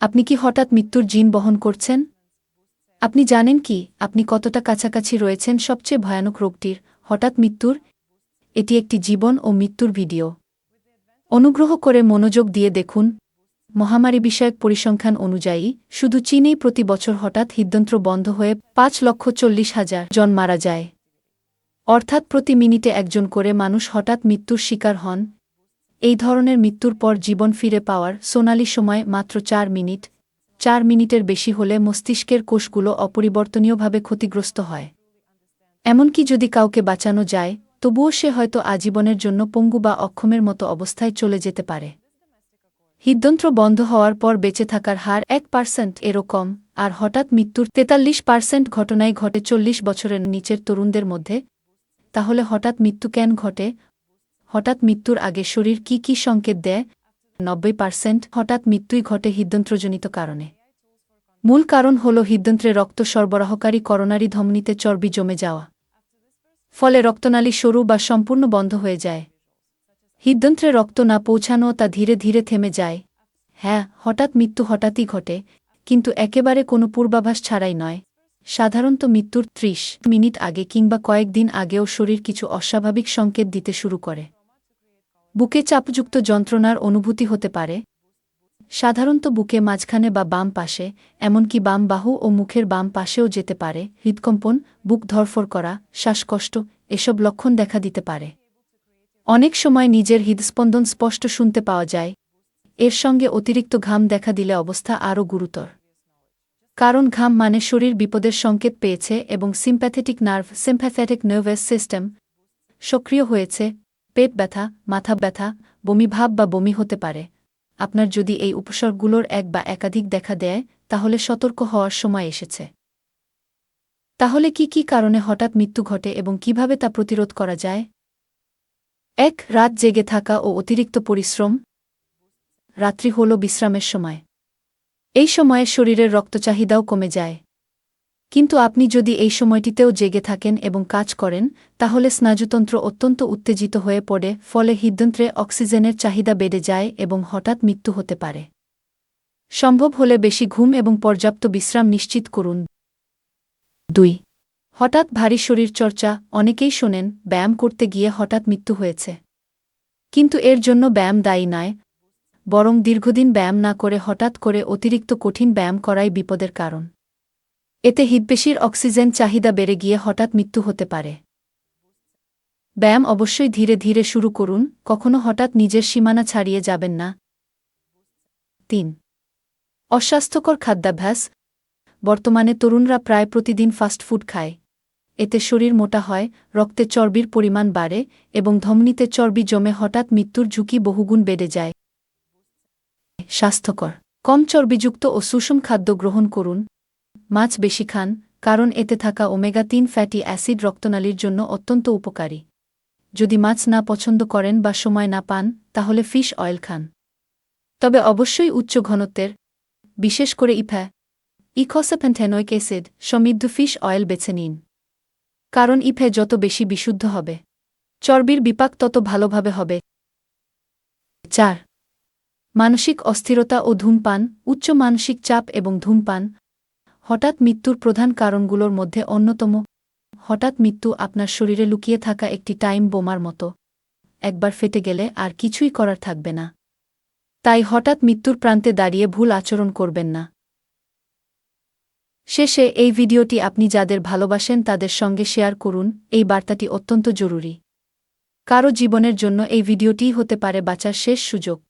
আপনি কি হঠাৎ মৃত্যুর জিন বহন করছেন? আপনি জানেন কি, আপনি কতটা কাছাকাছি রয়েছেন সবচেয়ে ভয়ানক রোগটির, হঠাৎ মৃত্যুর? এটি একটি জীবন ও মৃত্যুর ভিডিও। অনুগ্রহ করে মনোযোগ দিয়ে দেখুন। মহামারী বিষয়ক পরিসংখ্যান অনুযায়ী, শুধু চীনেই প্রতি বছর হঠাৎ হৃদযন্ত্র বন্ধ হয়ে পাঁচ লক্ষ চল্লিশ হাজার জন মারা যায়। অর্থাৎ প্রতি মিনিটে একজন করে মানুষ হঠাৎ মৃত্যুর শিকার হন এই ধরনের মৃত্যুর পর জীবন ফিরে পাওয়ার সোনালি সময় মাত্র চার মিনিট, চার মিনিটের বেশি হলে মস্তিষ্কের কোষগুলো অপরিবর্তনীয়ভাবে ক্ষতিগ্রস্ত হয়। এমনকি যদি কাউকে বাঁচানো যায়, তবুও সে হয়তো আজীবনের জন্য পঙ্গু বা অক্ষমের মতো অবস্থায় চলে যেতে পারে। হৃদযন্ত্র বন্ধ হওয়ার পর বেঁচে থাকার হার এক পার্সেন্ট এরকম আর হঠাৎ মৃত্যুর তেতাল্লিশ পার্সেন্ট ঘটনায় ঘটে চল্লিশ বছরের নিচের তরুণদের মধ্যে, তাহলে হঠাৎ মৃত্যু কেন ঘটে হঠাৎ মৃত্যুর আগে শরীর কি কি সংকেত দেয়? নব্বই পার্সেন্ট হঠাৎ মৃত্যুই ঘটে হৃদযন্ত্রজনিত কারণে। মূল কারণ হল হৃদযন্ত্রে রক্ত সরবরাহকারী করোনারি ধমনীতে চর্বি জমে যাওয়া। ফলে রক্তনালী সরু বা সম্পূর্ণ বন্ধ হয়ে যায়। হৃদযন্ত্রে রক্ত না পৌঁছানো তা ধীরে ধীরে থেমে যায়। হ্যাঁ হঠাৎ মৃত্যু হঠাৎই ঘটে, কিন্তু একেবারে কোনো পূর্বাভাস ছাড়াই নয়। সাধারণত মৃত্যুর ত্রিশ মিনিট আগে কিংবা কয়েকদিন আগেও শরীর কিছু অস্বাভাবিক সংকেত দিতে শুরু করে। বুকে চাপযুক্ত যন্ত্রণার অনুভূতি হতে পারে। সাধারণত বুকে মাঝখানে বা বাম পাশে, এমনকি বাম বাহু ও মুখের বাম পাশেও যেতে পারে। হৃদকম্পন, বুক ধরফর করা, শ্বাসকষ্ট, এসব লক্ষণ দেখা দিতে পারে। অনেক সময় নিজের হৃদস্পন্দন স্পষ্ট শুনতে পাওয়া যায়। এর সঙ্গে অতিরিক্ত ঘাম দেখা দিলে অবস্থা আরও গুরুতর। কারণ ঘাম মানে শরীর বিপদের সংকেত পেয়েছে এবং sympathetic nerve sympathetic nervous system সক্রিয় হয়েছে। পেট ব্যথা, মাথা ব্যথা, বমি ভাব বা বমি হতে পারে। আপনার যদি এই উপসর্গগুলোর এক বা একাধিক দেখা দেয়, তাহলে সতর্ক হওয়ার সময় এসেছে। তাহলে কি কি কারণে হঠাৎ মৃত্যু ঘটে এবং কীভাবে তা প্রতিরোধ করা যায়? এক, রাত জেগে থাকা ও অতিরিক্ত পরিশ্রম। রাত্রি হল বিশ্রামের সময়। এই সময়ে শরীরের রক্তচাহিদাও কমে যায়। কিন্তু আপনি যদি এই সময়টিতেও জেগে থাকেন এবং কাজ করেন, তাহলে স্নায়ুতন্ত্র অত্যন্ত উত্তেজিত হয়ে পড়ে, ফলে হৃদযন্ত্রে অক্সিজেনের চাহিদা বেড়ে যায় এবং হঠাৎ মৃত্যু হতে পারে। সম্ভব হলে বেশি ঘুম এবং পর্যাপ্ত বিশ্রাম নিশ্চিত করুন। দুই, হঠাৎ ভারী শরীর চর্চা, অনেকেই শোনেন, ব্যায়াম করতে গিয়ে হঠাৎ মৃত্যু হয়েছে। কিন্তু এর জন্য ব্যায়াম দায়ী নয়, বরং দীর্ঘদিন ব্যায়াম না করে হঠাৎ করে অতিরিক্ত কঠিন ব্যায়াম করাই বিপদের কারণ। এতে হৃদপেশির অক্সিজেন চাহিদা বেড়ে গিয়ে হঠাৎ মৃত্যু হতে পারে। ব্যায়াম অবশ্যই ধীরে ধীরে শুরু করুন, কখনো হঠাৎ নিজের সীমানা ছাড়িয়ে যাবেন না। তিন, অস্বাস্থ্যকর খাদ্যাভ্যাস। বর্তমানে তরুণরা প্রায় প্রতিদিন ফাস্টফুড খায়। এতে শরীর মোটা হয়, রক্তে চর্বির পরিমাণ বাড়ে এবং ধমনিতে চর্বি জমে হঠাৎ মৃত্যুর ঝুঁকি বহুগুণ বেড়ে যায়। স্বাস্থ্যকর, কম চর্বিযুক্ত ও সুষম খাদ্য গ্রহণ করুন। মাছ বেশি খান, কারণ এতে থাকা ওমেগা তিন ফ্যাটি অ্যাসিড রক্তনালীর জন্য অত্যন্ত উপকারী। যদি মাছ না পছন্দ করেন বা সময় না পান, তাহলে ফিশ অয়েল খান। তবে অবশ্যই উচ্চ ঘনত্বের, বিশেষ করে ইফ্যা ইখসেপেন্থেনোইক অ্যাসিড সমৃদ্ধ ফিশ অয়েল বেছে নিন। কারণ ইফে যত বেশি বিশুদ্ধ হবে, চর্বির বিপাক তত ভালোভাবে হবে। চার, মানসিক অস্থিরতা ও ধূমপান, উচ্চ মানসিক চাপ এবং ধূমপান হঠাৎ মৃত্যুর প্রধান কারণগুলোর মধ্যে অন্যতম। হঠাৎ মৃত্যু আপনার শরীরে লুকিয়ে থাকা একটি টাইম বোমার মতো। একবার ফেটে গেলে আর কিছুই করার থাকবে না। তাই হঠাৎ মৃত্যুর প্রান্তে দাঁড়িয়ে ভুল আচরণ করবেন না। শেষে এই ভিডিওটি আপনি যাদের ভালোবাসেন তাদের সঙ্গে শেয়ার করুন, এই বার্তাটি অত্যন্ত জরুরি। কারও জীবনের জন্য এই ভিডিওটিই হতে পারে বাঁচার শেষ সুযোগ।